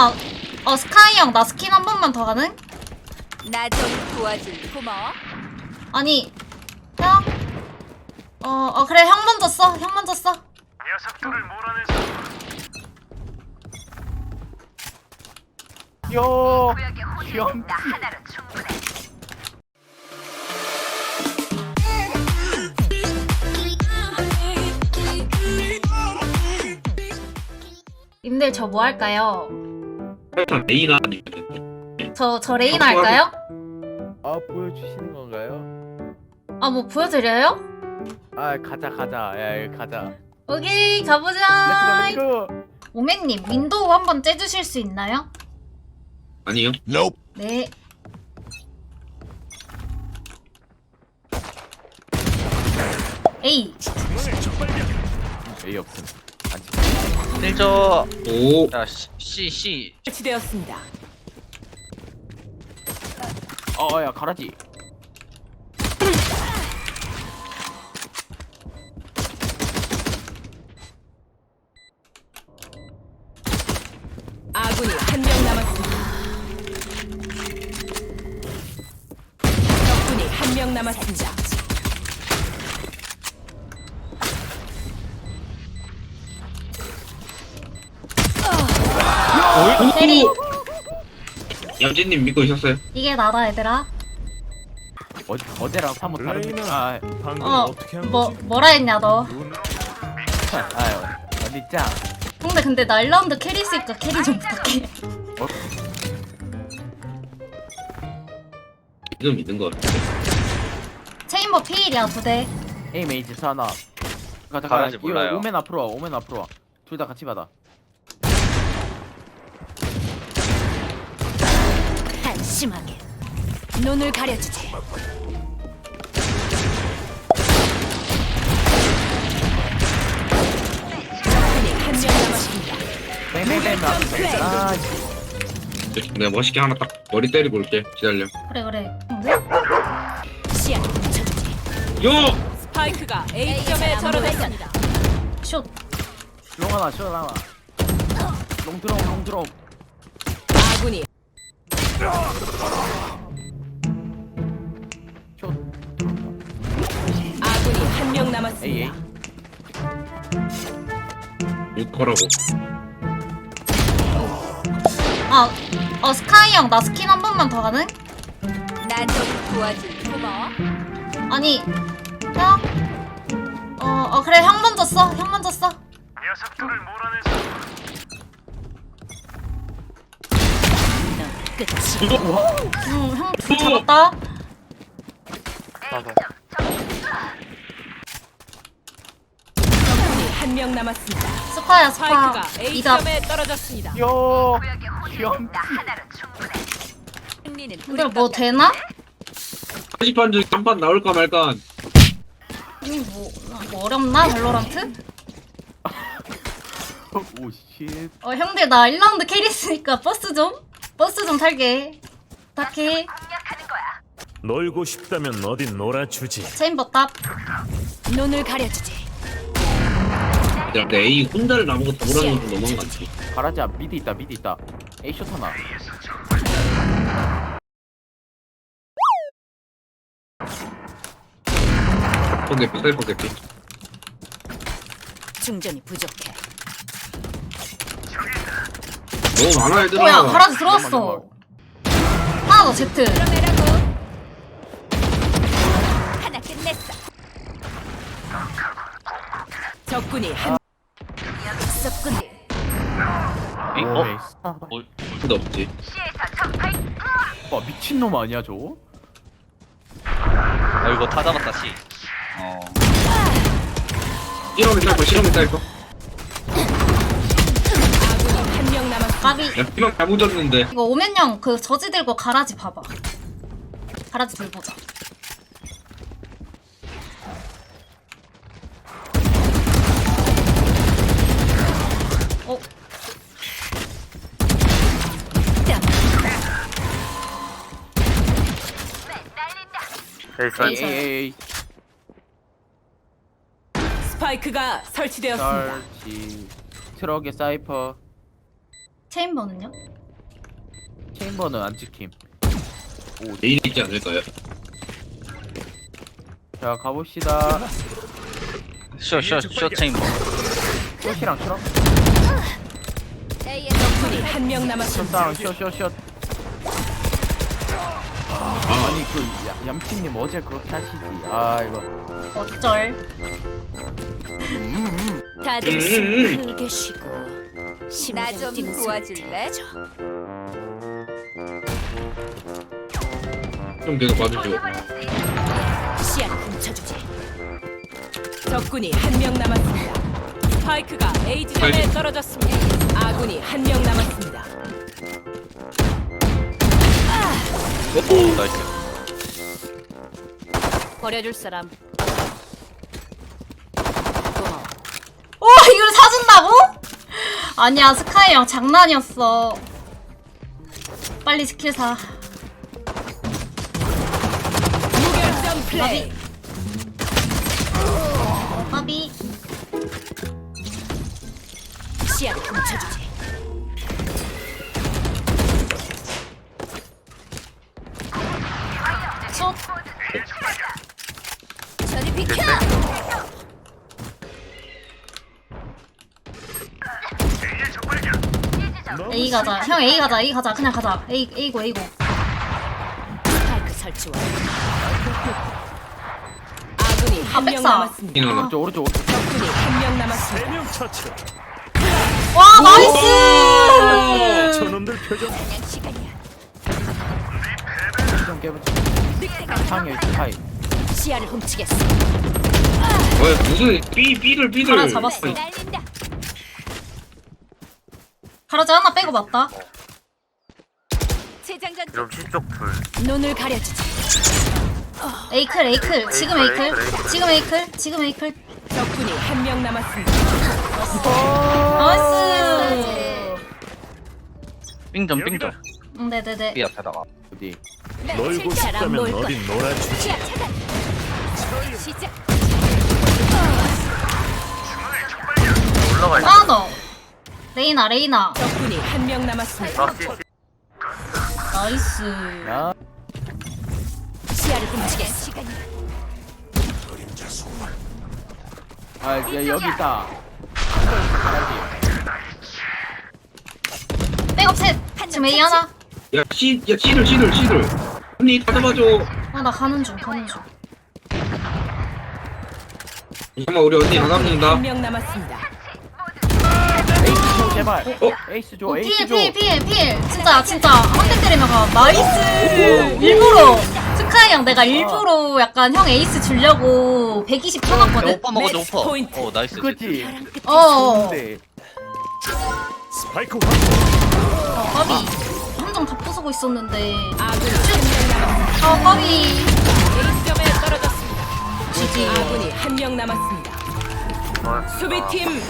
아, 어 스카이 형 나 스킨 한 번만 더 가능? 나 좀 도와줄 고마워. 아니 형? 어, 어 그래 형 먼저 써. 형 먼저 써. 녀석들을 몰아내서 요 귀염 님들 저 뭐 할까요? 일단 아니거든요. 저 저 레이나 할까요? 아 보여주시는 건가요? 아 뭐 보여드려요? 아 가자 가자 야 야, 가자 오케이 가보자. 렛츠고 오맨님 윈도우 한번 째주실 수 있나요? 아니요. 네. 에이 A 없음 딜저 오. 야 C C 설치되었습니다. 어야 가라지 아군이 한 명 남았습니다. 적군이 한 명 남았습니다. 때리. 양진님 믿고 있었어요? 이게 나다 얘들아. 어, 어제랑 사뭇 다른 아 어. 뭐 뭐라 했냐 너. 아유 어디 짱 근데 근데 나 1라운드 캐리 있으니까 캐리 좀 부탁해. 지금 믿는 것 같아. 체인버 피일이야 두 대. A 메이지 사나 가자 가라지 몰라요. 오멘 앞으로 와 오멘 앞으로 와둘 다 같이 받아 한 심하게 눈을 가려주지. 적군이 한 명 남았습니다. 뱅뱅뱅 아 내가 멋있게 하나 딱 머리 때리고 올게. 기다려. 그래 그래. 시야 멈춰. 요! 스파이크가 A점에 절어졌습니다. 슛. 롱 하나 쇼 하나 롱드롱 롱드롱 아군이 쇼 아군이 한명 A A 남았습니다. 육거라고. 아, 어 스카이 형 나 스킨 한 번만 더 가능? 나좀 도와줄 고마워. 아니 형? 어, 어 그래 형 먼저 써. 형 먼저 써. 녀석들을 몰아내서 끝이. 응, 형 잡았다. 나도 한 명 남았습니다. 스파야 스파. 스파이크가 이답. A점에 떨어졌습니다. 요 귀염 승리는 근데 뭐 되나? 40판 중에 한판 나올까 말까. 아니 뭐, 뭐 어렵나 발로란트? 오쉣 어 형들 나 1라운드 캐리 있으니까 버스 좀 버스 좀 탈게. 부탁해. 놀고 싶다면 어딘 놀아주지. 체인버 답. 눈을 가려주지. 야, 내 A 혼자를 남은 거 몰아내는 건 너무한 거 같지. 가라지 미드 있다 미드 있다 A 쇼 하나 포개피, 셀 포개피. 충전이 부족해. 너무 많아, 얘들아. 뭐야 가라지 들어왔어. 하나 더 제트. 하나 끝냈어. 적군이 한 썩군이 에이, 오, 어? 근데 없지. 와 미친놈 아니야 저거? 아 이거 다 잡았다 C 어 실험이 짤 거, 실험이 짤 거. 가비. 야, 피망 잘 묻었는데. 이거 오면 형 그 저지 들고 가라지 봐봐. 가라지 들보자. 어? A A A 스파이크가 설치되었습니다. 설치 트럭에 사이퍼 체인버는요? 체인버는 안 찍힘. 내일 있지 않을까요? 자 가봅시다. 쇼쇼쇼 체인버 쇼시랑 쇼. 적군이 한 명 남았습니다. 쇼다운 쇼쇼쇼. 아니 그 야- 얌치님 어제 그렇게 하시지. 아 이거. 어쩔. 다들 음, 숨 음. 크게 쉬고 나 좀 도와줄래? 좀 계속 봐주죠. 시야를 훔쳐주지. 적군이 한 명 남았습니다. 스파이크가 A 지점에 스파이크. 떨어졌습니다. 아군이 한 명 남았습니다. 오 나이스 버려줄 사람. 오 이걸 사준다고? 아니야 스카이 형 장난이었어. 빨리 스킬 사. 무결점 플레이. 까비. 시야를 훔쳐주지. 숏. 저리 비켜! A의 적발견. A 가자. 형 A 가자. A 가자. 그냥 가자. A A고 A고. 스파이크 설치 완. 아군이 한명 백사. 남았습니다. 이나나. 오른쪽 오른쪽 오른쪽. 적군이 한 명 남았습니다. 세명 처치. 와 나이스. 저놈들 표정 그냥 시간이야. 좀 깨보자. 상해 하이. 시야를 훔치겠어. 왜 무슨 삐 삐를 삐를. 하나 잡았어. 날린다. 가라지 하나 빼고 맞다. 재장전 눈을 가려주지. 에이클 에이클. 지금 에이클. 지금 에이클. 지금 에이클. 적군이 한 명 남았습니다. 나이스. 빙점 빙점 응, 네네네. 삐 앞에다가 어디? 놀고 싶다면 어딘 놀아주지. 시야 차단. 시작. 하나 레이나 레이나. 적군이 한 명 남았습니다. 나이스. 야. 시야를. 시간이야. 아 야, 여기 있다. 백업 셋. 지금 A 하나. 야 씨, 야 씨들 씨들 씨들. 언니 다 잡아줘. 아 나 가는 중 가는 중. 잠깐만 우리 언니 안 합니다. 한 명 남았습니다. 제발. 어? 에이스 줘 오, 에이스 필, 줘. 필, 필, 필. 진짜, 진짜. 한 대 때리면 가. 나이스. 일부러. 스카이 형, 내가 일부러 약간 형 에이스 주려고 120 야, 쳐놨거든? 오빠 먹어줘 오빠 포인트. 오 나이스 그거지. 어. 근데 스파이크 확. 아, 까비. 함정 다 부수고 있었는데. 남았습니다. 아, 까비. A점에 떨어졌습니다. 지지. 아군이 한 명 남았습니다. 수비팀